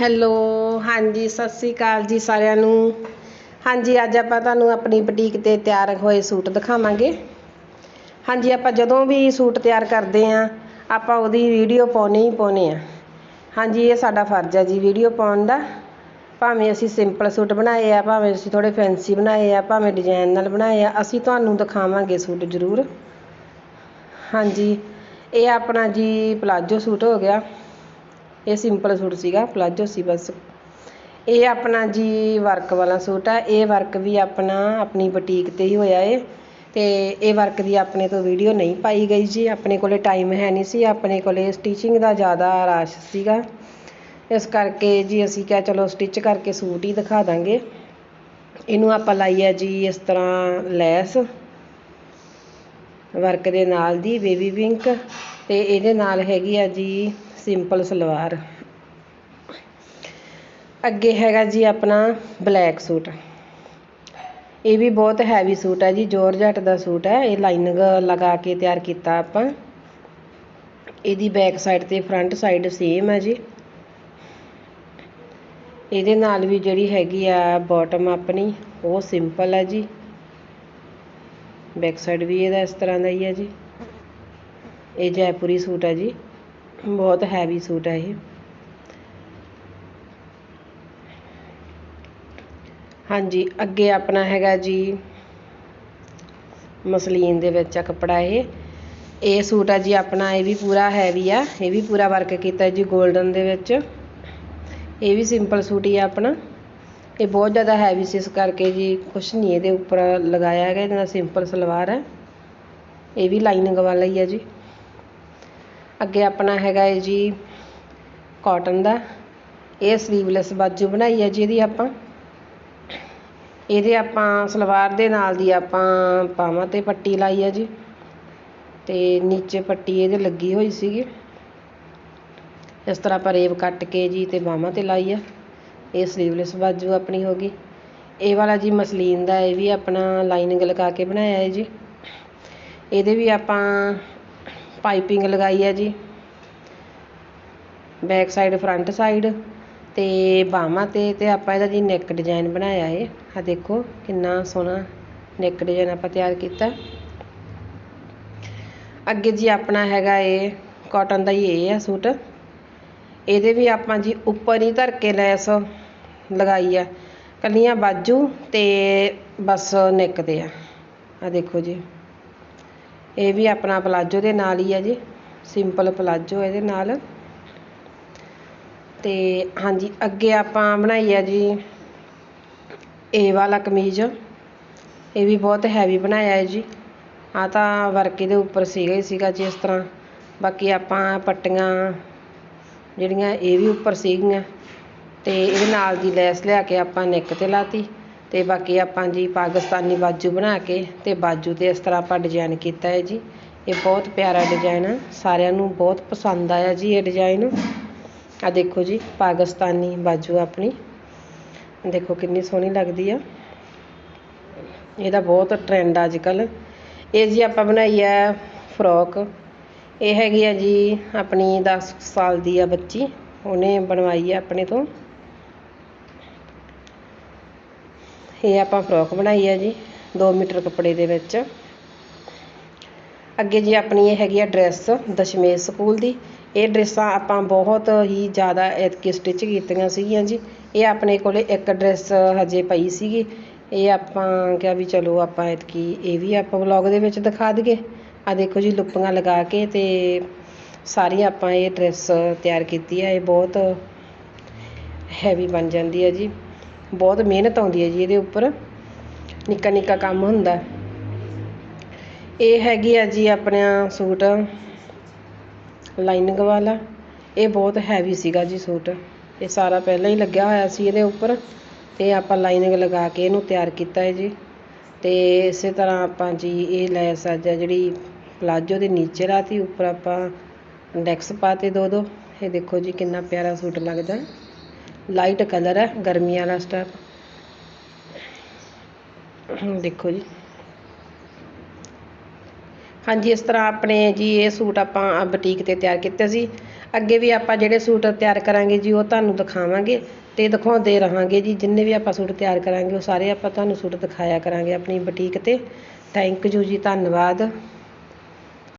Hello, ਹਾਂਜੀ, ਸਤਿ ਸ੍ਰੀ ਅਕਾਲ ਜੀ ਸਾਰਿਆਂ ਨੂੰ। ਹਾਂਜੀ, ਅੱਜ ਆਪਾਂ ਤੁਹਾਨੂੰ ਆਪਣੀ ਬੁਟੀਕ 'ਤੇ ਤਿਆਰ ਹੋਏ ਸੂਟ ਦਿਖਾਵਾਂਗੇ। ਹਾਂਜੀ, ਆਪਾਂ ਜਦੋਂ ਵੀ ਸੂਟ ਤਿਆਰ ਕਰਦੇ ਆਂ ਆਪਾਂ ਉਹਦੀ ਵੀਡੀਓ ਪਾਉਣੀ ਹੀ ਪਾਉਣੀ ਆ। ਹਾਂਜੀ, ਇਹ ਸਾਡਾ ਫਰਜ਼ ਹੈ ਜੀ ਵੀਡੀਓ ਪਾਉਣ ਦਾ। ਭਾਵੇਂ ਅਸੀਂ ਸਿੰਪਲ ਸੂਟ ਬਣਾਏ ਆ, ਭਾਵੇਂ ਅਸੀਂ ਥੋੜੇ ਫੈਂਸੀ ਬਣਾਏ ਆ, ਭਾਵੇਂ ਡਿਜ਼ਾਈਨ ਨਾਲ ਬਣਾਏ ਆ, ਅਸੀਂ ਤੁਹਾਨੂੰ ਦਿਖਾਵਾਂਗੇ ਸੂਟ ਜ਼ਰੂਰ। ਹਾਂਜੀ, ਇਹ ਆਪਣਾ ਜੀ ਪਲਾਜੋ ਸੂਟ ਹੋ ਗਿਆ। ਇਹ ਸਿੰਪਲ ਸੂਟ ਸੀਗਾ ਪਲਾਜੋ ਸੀ ਬਸ। ਇਹ ਆਪਣਾ ਜੀ ਵਰਕ ਵਾਲਾ ਸੂਟ ਆ, ਇਹ ਵਰਕ ਵੀ ਆਪਣਾ ਆਪਣੀ ਬੁਟੀਕ ਤੇ ਹੀ ਹੋਇਆ ਏ, ਤੇ ਇਹ ਵਰਕ ਦੀ ਆਪਣੇ ਤੋਂ ਵੀਡੀਓ ਨਹੀਂ ਪਾਈ ਗਈ ਜੀ, ਆਪਣੇ ਕੋਲੇ ਟਾਈਮ ਹੈ ਨਹੀਂ ਸੀ, ਆਪਣੇ ਕੋਲੇ ਸਟਿਚਿੰਗ ਦਾ ਜ਼ਿਆਦਾ ਰਸ਼ ਸੀਗਾ। ਇਸ ਕਰਕੇ ਜੀ ਅਸੀਂ ਕਿਹਾ ਚਲੋ ਸਟਿਚ ਕਰਕੇ ਸੂਟ ਹੀ ਦਿਖਾ ਦਾਂਗੇ। ਇਹਨੂੰ ਆਪਾਂ ਲਾਈ ਹੈ ਜੀ ਇਸ ਤਰ੍ਹਾਂ ਲੈਸ ਵਰਕ ਦੇ ਨਾਲ ਦੀ ਬੇਬੀ ਪਿੰਕ ਤੇ ਇਹਦੇ ਨਾਲ ਹੈਗੀ ਆ ਜੀ ਸਿੰਪਲ ਸਲਵਾਰ। ਅੱਗੇ ਹੈਗਾ ਜੀ ਆਪਣਾ ਬਲੈਕ ਸੂਟ। ਇਹ ਵੀ ਬਹੁਤ ਹੈਵੀ ਸੂਟ ਹੈ ਜੀ ਜੋਰਜਟ ਦਾ ਸੂਟ ਹੈ ਇਹ ਲਾਈਨਿੰਗ ਲਗਾ ਕੇ ਤਿਆਰ ਕੀਤਾ ਆਪਾਂ। ਇਹਦੀ ਬੈਕ ਸਾਈਡ ਤੇ ਫਰੰਟ ਸਾਈਡ ਸੇਮ ਹੈ ਜੀ। ਇਹਦੇ ਨਾਲ ਵੀ ਜਿਹੜੀ ਹੈਗੀ ਆ ਬਾਟਮ ਆਪਣੀ, ਉਹ ਸਿੰਪਲ ਹੈ ਜੀ। ਬੈਕ ਸਾਈਡ ਵੀ ਇਹਦਾ ਇਸ ਤਰ੍ਹਾਂ ਦਾ ਹੀ ਹੈ ਜੀ। ਇਹ ਜੈਪੁਰੀ ਸੂਟ ਹੈ ਜੀ। ਬਹੁਤ ਹੈਵੀ ਸੂਟ ਹੈ ਇਹ। ਹਾਂਜੀ, ਅੱਗੇ ਆਪਣਾ ਹੈਗਾ ਜੀ, ਮਸਲੀਨ ਦੇ ਵਿੱਚ ਆ ਕੱਪੜਾ ਇਹ। ਇਹ ਸੂਟ ਆ ਜੀ, ਆਪਣਾ ਇਹ ਵੀ ਪੂਰਾ ਹੈਵੀ ਆ। ਇਹ ਵੀ ਪੂਰਾ ਵਰਕ ਕੀਤਾ ਜੀ 골ਡਨ ਦੇ ਵਿੱਚ। ਇਹ ਵੀ ਸਿੰਪਲ ਸੂਟ ਹੀ ਆ ਆਪਣਾ। ਇਹ ਬਹੁਤ ਜ਼ਿਆਦਾ ਹੈਵੀ ਸੀ ਇਸ ਕਰਕੇ ਜੀ, ਕੁਛ ਨਹੀਂ ਇਹਦੇ ਉੱਪਰ ਲਗਾਇਆ ਹੈਗਾ, ਇਹਦਾ ਸਿੰਪਲ ਸਲਵਾਰ ਹੈ। ਇਹ ਵੀ ਲਾਈਨਿੰਗ ਵਾਲਾ ਹੀ ਆ ਜੀ। ਅੱਗੇ ਆਪਣਾ ਹੈਗਾ ਹੈ ਜੀ ਕੋਟਨ ਦਾ। ਇਹ ਸਲੀਵਲੈਸ ਬਾਜੂ ਬਣਾਈ ਹੈ ਜੀ ਇਹਦੀ ਆਪਾਂ। ਇਹਦੇ ਆਪਾਂ ਸਲਵਾਰ ਦੇ ਨਾਲ ਦੀ ਆਪਾਂ ਪਾਵਾਂ ਤੇ ਪੱਟੀ ਲਾਈ ਹੈ ਜੀ। ਤੇ ਨੀਚੇ ਪੱਟੀ ਇਹਦੇ ਲੱਗੀ ਹੋਈ ਸੀਗੀ। ਇਸ ਤਰ੍ਹਾਂ ਆਪਾਂ ਰੇਵ ਕੱਟ ਕੇ ਜੀ ਤੇ ਬਾਹਾਂ ਤੇ ਲਾਈ ਆ। ਇਹ ਸਲੀਵਲੈਸ ਬਾਜੂ ਆਪਣੀ ਹੋ ਗਈ। ਇਹ ਵਾਲਾ ਜੀ ਮਸਲੀਨ ਦਾ ਇਹ ਵੀ ਆਪਣਾ ਲਾਈਨਿੰਗ ਲਗਾ ਕੇ ਬਣਾਇਆ ਹੈ ਜੀ। ਇਹਦੇ ਵੀ ਆਪਾਂ ਪਾਈਪਿੰਗ ਲਗਾਈ ਹੈ ਜੀ। ਬੈਕ ਸਾਈਡ, ਫਰੰਟ ਸਾਈਡ ਤੇ ਬਾਹਾਂ ਤੇ ਤੇ ਆਪਾਂ ਇਹਦਾ ਜੀ ਨੈਕ ਡਿਜ਼ਾਈਨ ਬਣਾਇਆ ਏ। ਆ ਦੇਖੋ ਕਿੰਨਾ ਸੋਹਣਾ ਨੈਕ ਡਿਜ਼ਾਈਨ ਆਪਾਂ ਤਿਆਰ ਕੀਤਾ। ਅੱਗੇ ਜੀ ਆਪਣਾ ਹੈਗਾ ਏ ਕਾਟਨ ਦਾ ਹੀ ਇਹ ਆ ਸੂਟ। ਇਹਦੇ ਵੀ ਆਪਾਂ ਜੀ ਉੱਪਰ ਹੀ ਧਰ ਕੇ ਲੈਸ ਲਗਾਈ ਆ। ਕੱਲੀਆਂ ਬਾਜੂ ਤੇ ਬਸ ਨੈਕ ਤੇ ਆ। ਆ ਦੇਖੋ ਜੀ। ਇਹ ਵੀ ਆਪਣਾ ਪਲਾਜੋ ਦੇ ਨਾਲ ਹੀ ਹੈ ਜੀ ਸਿੰਪਲ ਪਲਾਜੋ ਇਹਦੇ ਨਾਲ। ਤੇ ਹਾਂਜੀ, ਅੱਗੇ ਆਪਾਂ ਬਣਾਈ ਹੈ ਜੀ ਇਹ ਵਾਲਾ ਕਮੀਜ਼। ਇਹ ਵੀ ਬਹੁਤ ਹੈਵੀ ਬਣਾਇਆ ਹੈ ਜੀ। ਆ ਤਾਂ ਵਰਕ ਇਹਦੇ ਉੱਪਰ ਸੀਗਾ ਹੀ ਸੀਗਾ ਜੀ ਇਸ ਤਰ੍ਹਾਂ। ਬਾਕੀ ਆਪਾਂ ਪੱਟੀਆਂ ਜਿਹੜੀਆਂ ਇਹ ਵੀ ਉੱਪਰ ਸੀਗੀਆਂ। ਤੇ ਇਹਦੇ ਨਾਲ ਦੀ ਲੈਸ ਲਿਆ ਕੇ ਆਪਾਂ ਨਿੱਕ ਤੇ ਲਾਤੀ। ਅਤੇ ਬਾਕੀ ਆਪਾਂ ਜੀ ਪਾਕਿਸਤਾਨੀ ਬਾਜੂ ਬਣਾ ਕੇ ਅਤੇ ਬਾਜੂ ਤੇ ਇਸ ਤਰ੍ਹਾਂ ਆਪਾਂ ਡਿਜ਼ਾਇਨ ਕੀਤਾ ਹੈ ਜੀ। ਇਹ ਬਹੁਤ ਪਿਆਰਾ ਡਿਜ਼ਾਇਨ ਆ। ਸਾਰਿਆਂ ਨੂੰ ਬਹੁਤ ਪਸੰਦ ਆਇਆ ਜੀ ਇਹ ਡਿਜ਼ਾਇਨ ਆ ਦੇਖੋ ਜੀ, ਪਾਕਿਸਤਾਨੀ ਬਾਜੂ ਆਪਣੀ। ਦੇਖੋ ਕਿੰਨੀ ਸੋਹਣੀ ਲੱਗਦੀ ਆ। ਇਹਦਾ ਬਹੁਤ ਟ੍ਰੈਂਡ ਅੱਜ ਕੱਲ ਇਹ ਜੀ ਆਪਾਂ ਬਣਾਈ ਆ ਫਰੋਕ ਇਹ ਹੈਗੀ ਆ ਜੀ ਆਪਣੀ 10 ਸਾਲ ਦੀ ਆ ਬੱਚੀ। ਉਹਨੇ ਬਣਵਾਈ ਆ ਆਪਣੇ ਤੋਂ। ਇਹ ਆਪਾਂ ਫਰੋਕ ਬਣਾਈ ਹੈ ਜੀ 2 ਮੀਟਰ ਕੱਪੜੇ ਦੇ ਵਿੱਚ। ਅੱਗੇ ਜੀ ਆਪਣੀ ਇਹ ਹੈਗੀ ਆ ਡਰੈਸ ਦਸ਼ਮੇਸ਼ ਸਕੂਲ ਦੀ। ਇਹ ਡਰੈਸਾਂ ਆਪਾਂ ਬਹੁਤ ਹੀ ਜ਼ਿਆਦਾ ਐਤਕੀ ਸਟਿਚ ਕੀਤੀਆਂ ਸੀਗੀਆਂ ਜੀ। ਇਹ ਆਪਣੇ ਕੋਲੇ ਇੱਕ ਡਰੈਸ ਹਜੇ ਪਈ ਸੀਗੀ। ਇਹ ਆਪਾਂ ਕਿਹਾ ਵੀ ਚਲੋ ਆਪਾਂ ਐਤਕੀ ਇਹ ਵੀ ਆਪਾਂ ਵਲੌਗ ਦੇ ਵਿੱਚ ਦਿਖਾ ਦਈਏ। ਆ ਦੇਖੋ ਜੀ ਲੁੱਪੀਆਂ ਲਗਾ ਕੇ ਤੇ ਸਾਰੀ ਆਪਾਂ ਇਹ ਡਰੈਸ ਤਿਆਰ ਕੀਤੀ ਹੈ ਇਹ ਬਹੁਤ ਹੈਵੀ ਬਣ ਜਾਂਦੀ ਹੈ ਜੀ। ਬਹੁਤ ਮਿਹਨਤ ਆਉਂਦੀ ਹੈ ਜੀ ਇਹਦੇ ਉੱਪਰ। ਨਿੱਕਾ ਨਿੱਕਾ ਕੰਮ ਹੁੰਦਾ। ਇਹ ਹੈਗੀ ਆ ਜੀ ਆਪਣਾ ਸੂਟ ਲਾਈਨਿੰਗ ਵਾਲਾ। ਇਹ ਬਹੁਤ ਹੈਵੀ ਸੀਗਾ ਜੀ ਸੂਟ। ਇਹ ਸਾਰਾ ਪਹਿਲਾਂ ਹੀ ਲੱਗਿਆ ਹੋਇਆ ਸੀ ਇਹਦੇ ਉੱਪਰ। ਤੇ ਆਪਾਂ ਲਾਈਨਿੰਗ ਲਗਾ ਕੇ ਇਹਨੂੰ ਤਿਆਰ ਕੀਤਾ ਹੈ ਜੀ। ਤੇ ਇਸੇ ਤਰ੍ਹਾਂ ਆਪਾਂ ਜੀ ਇਹ ਲੈਸ ਅੱਜ ਜਿਹੜੀ ਪਲਾਜੋ ਦੇ ਨੀਚੇ ਰਾਤੀ ਉੱਪਰ ਆਪਾਂ ਡੈਕਸ ਪਾਤੇ ਦੋ ਦੋ। ਇਹ ਦੇਖੋ ਜੀ ਕਿੰਨਾ ਪਿਆਰਾ ਸੂਟ ਲੱਗਦਾ। ਲਾਈਟ ਕਲਰ ਹੈ ਗਰਮੀ ਵਾਲਾ ਸਟਾਫ ਦੇਖੋ ਜੀ। ਹਾਂਜੀ, ਇਸ ਤਰ੍ਹਾਂ ਆਪਣੇ ਜੀ ਇਹ ਸੂਟ ਆਪਾਂ ਬੁਟੀਕ ਤੇ ਤਿਆਰ ਕੀਤੇ ਸੀ। ਅੱਗੇ ਵੀ ਆਪਾਂ ਜਿਹੜੇ ਸੂਟ ਤਿਆਰ ਕਰਾਂਗੇ ਜੀ, ਉਹ ਤੁਹਾਨੂੰ ਦਿਖਾਵਾਂਗੇ ਤੇ ਦਿਖਾਉਂਦੇ ਰਹਾਂਗੇ ਜੀ। ਜਿੰਨੇ ਵੀ ਆਪਾਂ ਸੂਟ ਤਿਆਰ ਕਰਾਂਗੇ, ਉਹ ਸਾਰੇ ਆਪਾਂ ਤੁਹਾਨੂੰ ਸੂਟ ਦਿਖਾਇਆ ਕਰਾਂਗੇ ਆਪਣੀ ਬੁਟੀਕ ਤੇ। ਥੈਂਕ ਯੂ ਜੀ, ਧੰਨਵਾਦ।